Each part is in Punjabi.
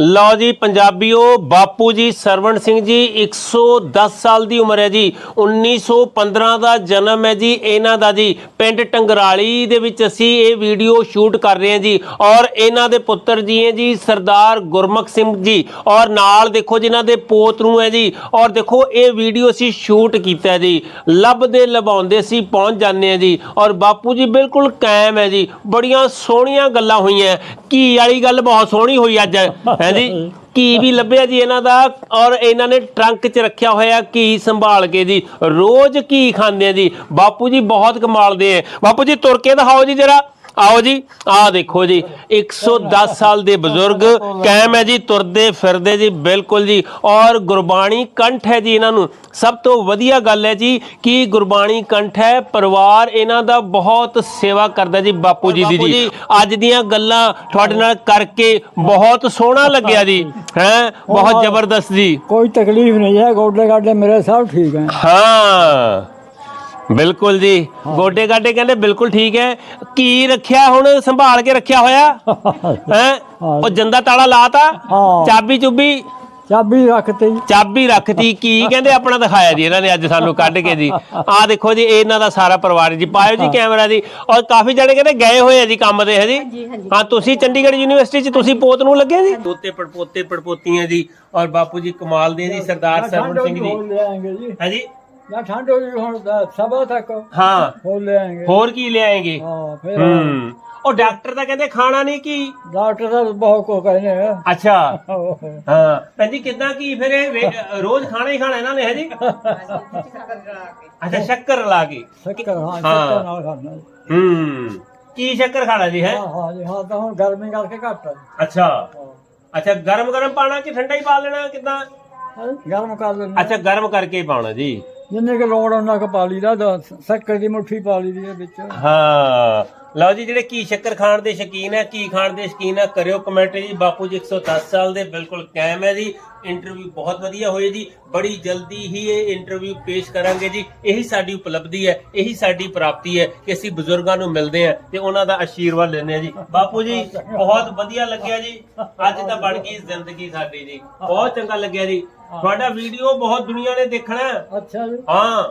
ਲਓ ਜੀ, ਪੰਜਾਬੀਓ ਬਾਪੂ ਜੀ ਸਰਵਣ ਸਿੰਘ ਜੀ 110 ਸਾਲ ਦੀ ਉਮਰ ਹੈ ਜੀ। 1915 ਦਾ ਜਨਮ ਹੈ ਜੀ ਇਹਨਾਂ ਦਾ ਜੀ। ਪਿੰਡ ਟੰਗਰਾਲੀ ਦੇ ਵਿੱਚ ਅਸੀਂ ਇਹ ਵੀਡੀਓ ਸ਼ੂਟ ਕਰ ਰਹੇ ਹਾਂ ਜੀ। ਔਰ ਇਹਨਾਂ ਦੇ ਪੁੱਤਰ ਜੀ ਹੈ ਜੀ, ਸਰਦਾਰ ਗੁਰਮੁਖ ਸਿੰਘ ਜੀ। ਔਰ ਨਾਲ ਦੇਖੋ ਜਿਨ੍ਹਾਂ ਦੇ ਪੋਤ ਨੂੰ ਹੈ ਜੀ। ਔਰ ਦੇਖੋ, ਇਹ ਵੀਡੀਓ ਅਸੀਂ ਸ਼ੂਟ ਕੀਤਾ ਹੈ ਜੀ। ਲੱਭਦੇ ਲਵਾਉਂਦੇ ਅਸੀਂ ਪਹੁੰਚ ਜਾਂਦੇ ਹਾਂ ਜੀ। ਔਰ ਬਾਪੂ ਜੀ ਬਿਲਕੁਲ ਕਾਇਮ ਹੈ ਜੀ। ਬੜੀਆਂ ਸੋਹਣੀਆਂ ਗੱਲਾਂ ਹੋਈਆਂ। ਕੀ ਵਾਲੀ ਗੱਲ ਬਹੁਤ ਸੋਹਣੀ ਹੋਈ ਅੱਜ, ਹੈ ਜੀ। ਕੀ ਵੀ ਲੱਭਿਆ ਜੀ ਇਹਨਾਂ ਦਾ ਔਰ ਇਹਨਾਂ ਨੇ ਟਰੰਕ 'ਚ ਰੱਖਿਆ ਹੋਇਆ ਕੀ ਸੰਭਾਲ ਕੇ ਜੀ। ਰੋਜ਼ ਕੀ ਖਾਂਦੇ ਆ ਜੀ। ਬਾਪੂ ਜੀ ਬਹੁਤ ਕਮਾਲ ਦੇ ਆ। ਬਾਪੂ ਜੀ ਤੁਰ ਕੇ ਦਿਖਾਓ ਜੀ ਜਰਾ। ਆਓ ਜੀ ਆਹ ਦੇਖੋ ਜੀ 110 ਸਾਲ ਦੇ ਬਜ਼ੁਰਗ ਕਾਇਮ ਹੈ ਜੀ ਤੁਰਦੇ ਫਿਰਦੇ ਜੀ ਬਿਲਕੁਲ ਜੀ। ਔਰ ਗੁਰਬਾਣੀ ਕੰਠ ਹੈ ਜੀ ਇਹਨਾਂ ਨੂੰ। ਸਭ ਤੋਂ ਵਧੀਆ ਗੱਲ ਹੈ ਜੀ ਕਿ ਗੁਰਬਾਣੀ ਕੰਠ ਹੈ ਪਰਿਵਾਰ ਇਹਨਾਂ ਦਾ ਬਹੁਤ ਸੇਵਾ ਕਰਦਾ ਜੀ ਬਾਪੂ ਜੀ ਦੀ ਜੀ। ਅੱਜ ਦੀਆਂ ਗੱਲਾਂ ਤੁਹਾਡੇ ਨਾਲ ਕਰਕੇ ਬਹੁਤ ਸੋਹਣਾ ਲੱਗਿਆ ਜੀ। ਹੈ ਬਹੁਤ ਜ਼ਬਰਦਸਤ ਜੀ। ਕੋਈ ਤਕਲੀਫ ਨਹੀਂ ਹੈ ਗੋਡੇ ਗਾਡੇ ਮੇਰੇ ਸਭ ਠੀਕ ਹੈ। ਹਾਂ। ਬਿਲਕੁਲ ਜੀ ਗੋਡੇ ਗਾਡੇ ਕਹਿੰਦੇ ਬਿਲਕੁਲ ਠੀਕ ਹੈ ਕੀ ਰੱਖਿਆ ਹੁਣ ਸੰਭਾਲ ਕੇ ਰੱਖਿਆ ਹੋਇਆ ਹੈ ਉਹ ਜੰਦਾ ਤਾਲਾ ਲਾਤਾ। ਚਾਬੀ ਚੁੱਬੀ ਚਾਬੀ ਰੱਖਤੀ ਚਾਬੀ ਰੱਖਤੀ ਕੀ ਕਹਿੰਦੇ ਆਪਣਾ ਦਿਖਾਇਆ ਜੀ ਇਹਨਾਂ ਨੇ ਅੱਜ ਸਾਨੂੰ ਕੱਢ ਕੇ ਜੀ ਆਹ ਦੇਖੋ ਜੀ ਇਹ ਇਹਨਾਂ ਦਾ ਸਾਰਾ ਪਰਿਵਾਰ ਜੀ ਪਾਇਓ ਜੀ ਕੈਮਰਾ ਜੀ ਔਰ ਕਾਫੀ ਜਣੇ ਕਹਿੰਦੇ ਗਏ ਹੋਏ ਆ ਜੀ ਕੰਮ ਤੇ ਹੈ ਜੀ ਹਾਂ ਤੁਸੀਂ ਚੰਡੀਗੜ੍ਹ ਯੂਨੀਵਰਸਿਟੀ 'ਚ ਤੁਸੀਂ ਪੋਤ ਨੂੰ ਲੱਗੇ ਜੀ ਦੋਤੇ ਪੜਪੋਤੇ ਪੜਪੋਤੀਆਂ ਜੀ ਔਰ ਬਾਪੂ ਜੀ ਕਮਾਲ ਦੇ ਜੀ ਸਰਦਾਰ ਸਰਵਣ ਸਿੰਘ ਜੀ ਹੋ ਜੀ ਜੀ ਠੰਡ ਹੋ ਜੀ ਹੁਣ ਤਾਂ ਸਭਾ ਤੱਕ ਹਾਂ। ਹੋ ਲੈ ਆਏਂਗੇ। ਹੋਰ ਕੀ ਲਿਆਏਗੇ ਹਾਂ ਫਿਰ ਹੂੰ। ਉਹ ਡਾਕਟਰ ਤਾਂ ਕਹਿੰਦੇ ਖਾਣਾ ਨਹੀਂ ਕੀ? ਡਾਕਟਰ ਸਾਹਿਬ ਬਹੁਤ ਕੋ ਕਹਿੰਦੇ ਆ। ਅੱਛਾ। ਹਾਂ। ਜੀ ਕਿਦਾਂ ਕੀ ਫਿਰ ਇਹ ਵੇ- ਰੋਜ਼ ਖਾਣਾ ਹੀ ਖਾਣਾ ਇਹਨਾਂ ਨੇ ਹੈ ਜੀ? ਅੱਛਾ ਸ਼ੱਕਰ ਲਾ ਕੇ। ਸ਼ੱਕਰ ਹਾਂ ਹਾਂ। ਸ਼ੱਕਰ ਨਾਲ ਖਾਣਾ। ਹੂੰ। ਕੀ ਸ਼ੱਕਰ ਖਾਣਾ ਜੀ ਹੈ? ਹਾਂ ਹਾਂ ਜੀ ਹਾਂ ਤਾਂ ਹੁਣ ਗਰਮੀ ਕਰਕੇ ਘੱਟ ਆ। ਅੱਛਾ। ਹਾਂ। ਅੱਛਾ ਗਰਮ ਗਰਮ ਪਾਣਾ ਕਿ ਠੰਡਾ ਹੀ ਪਾ ਲੈਣਾ ਕਿਦਾਂ? ਗਰਮ ਕਰ ਲੈਂਦੇ ਅੱਛਾ ਗਰਮ ਕਰਕੇ ਪਾਉਣਾ ਜੀ। ਜਿੰਨੇ ਕਿ ਲੋੜ ਉਹਨਾਂ ਕੁ ਪਾ ਲਈਦਾ ਤਾਂ ਸ਼ੱਕਰ ਦੀ ਮੁੱਠੀ ਪਾ ਲਈ ਦੀ ਹੈ ਵਿੱਚ। ਹਾਂ। ਲਓ ਜੀ ਜਿਹੜੇ ਕੀ ਸ਼ੱਕਰ ਖਾਣ ਦੇ ਸ਼ੌਕੀਨ ਹੈ ਕੀ ਖਾਣ ਦੇ ਸ਼ੌਕੀਨ ਹੈ ਕਰਿਓ ਕਮੈਂਟ ਜੀ। ਬਾਪੂ ਜੀ 110 ਸਾਲ ਦੇ ਬਿਲਕੁਲ ਕਾਇਮ ਹੈ ਜੀ। ਇੰਟਰਵਿਊ ਬਹੁਤ ਵਧੀਆ ਹੋਏ ਜੀ। ਬੜੀ ਜਲਦੀ ਹੀ ਇਹ ਇੰਟਰਵਿਊ ਪੇਸ਼ ਕਰਾਂਗੇ ਜੀ। ਇਹੀ ਸਾਡੀ ਉਪਲਬਧੀ ਹੈ ਇਹੀ ਸਾਡੀ ਪ੍ਰਾਪਤੀ ਹੈ ਕਿ ਅਸੀਂ ਬਜ਼ੁਰਗਾਂ ਨੂੰ ਮਿਲਦੇ ਹਾਂ ਤੇ ਉਹਨਾਂ ਦਾ ਆਸ਼ੀਰਵਾਦ ਲੈਂਦੇ ਹਾਂ ਜੀ। ਬਾਪੂ ਜੀ ਬਹੁਤ ਵਧੀਆ ਲੱਗਿਆ ਜੀ। ਅੱਜ ਤਾਂ ਬਣ ਗਈ ਜ਼ਿੰਦਗੀ ਸਾਡੀ ਜੀ। ਬਹੁਤ ਚੰਗਾ ਲੱਗਿਆ ਜੀ। ਤੁਹਾਡਾ ਵੀਡੀਓ ਬਹੁਤ ਦੁਨੀਆ ਨੇ ਦੇਖਣਾ। ਹੈ। ਅੱਛਾ ਜੀ। ਹਾਂ।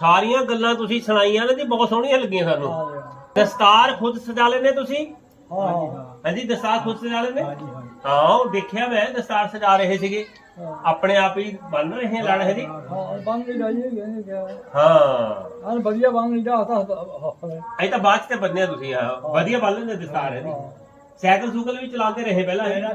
ਸਾਰੀਆਂ ਗੱਲਾਂ ਤੁਸੀਂ ਸੁਣਾਈਆਂ ਨੇ ਜੀ ਬਹੁਤ ਸੋਹਣੀਆਂ ਲੱਗੀਆਂ ਸਾਨੂੰ। ਦਸਤਾਰ ਖੁਦ ਸਜਾ ਲੈਨੇ ਤੁਸੀਂ? ਹਾਂ। ਹਾਂ ਹਾਂਜੀ ਦਸਤਾਰ ਖੁਦ ਸਜਾ ਲੈਨੇ ਹਾਂ ਉਹ ਦੇਖਿਆ ਮੈਂ ਦਸਤਾਰ ਸਜਾ ਰਹੇ ਸੀਗੇ। ਆਪਣੇ ਆਪ ਹੀ ਬਣ ਰਹੇ ਲੜ ਹੈ ਜੀ ਹਾਂ ਬੰਨ ਲਈ ਜਾਈਏ ਇਹ ਹਾਂ। ਹਾਂ ਵਧੀਆ ਬੰਨ ਲਈ ਜਾ ਤਾਂ ਅਜੇ ਤਾਂ ਬਾਅਦ ਤੇ ਬੰਨਿਆ ਤੁਸੀਂ ਵਧੀਆ ਬੰਨ ਲੈਂਦੇ ਦਸਤਾਰ ਹੈ। ਜੀ ਸਾਈਕਲ ਸੂਕਲ ਵੀ ਚਲਾਉਂਦੇ ਰਹੇ ਪਹਿਲਾਂ ਇਹ।